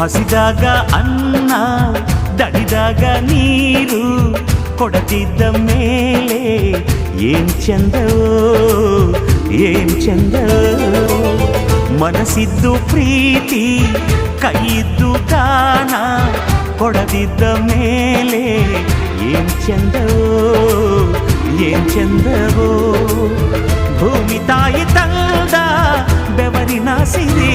ಹಸಿದಾಗ ಅನ್ನ ದಡಿದಾಗ ನೀರು ಕೊಡದಿದ್ದ ಮೇಲೆ ಏನ್ ಚಂದವೋ ಏನ್ ಚಂದವೋ ಮನಸ್ಸಿದ್ದು ಪ್ರೀತಿ ಕೈಯಿದ್ದು ದಾನ ಕೊಡದಿದ್ದ ಮೇಲೆ ಏನ್ ಚಂದವೋ ಏನ್ ಚಂದವೋ ಭೂಮಿ ತಾಯಿ ತಂದ ಬೆವರಿನ ಸಿರಿ